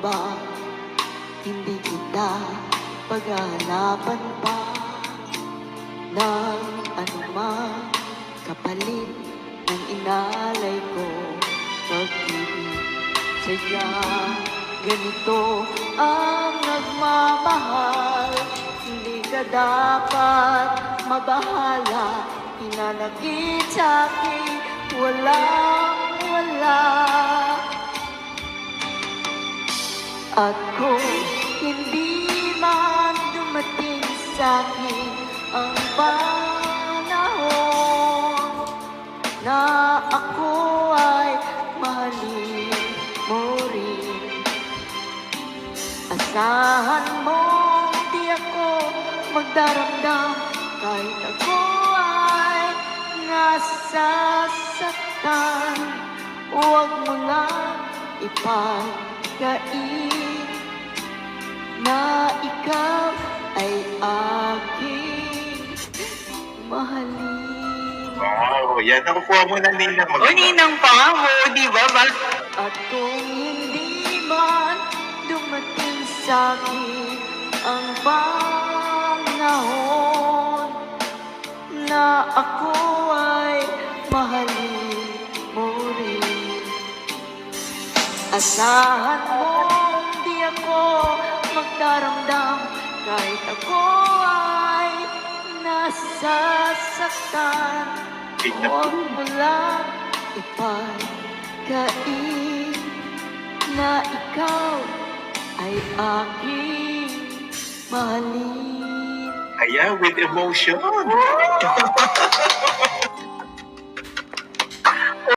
ba? Hindi kita paghahanapan pa. Ng anuman kapalit ng inalay ko. Pag-ibig Sadya ganito ang nagmamahal. Hindi ka dapat mabahala. Hinanakit sa akin walang wala At kung hindi man dumating sa akin ang panahon na ako ay mahalin mo rin. Asahan mo di ako magdaramdam kahit ako ay nasasaktan Huwag mo lang ipagkain na ikaw ay aking mahalin Wow, yan. Nakukuha mo na nila. O, ninang pa mo, di ba? Ba- At kung hindi man dumating sa akin ang panahon na ako Asahan mo di ako magdaramdam kahit ako ay nasasaktan. Huwag mo lang ipagkain na ikaw ay aking mahalin. Kaya with emotion.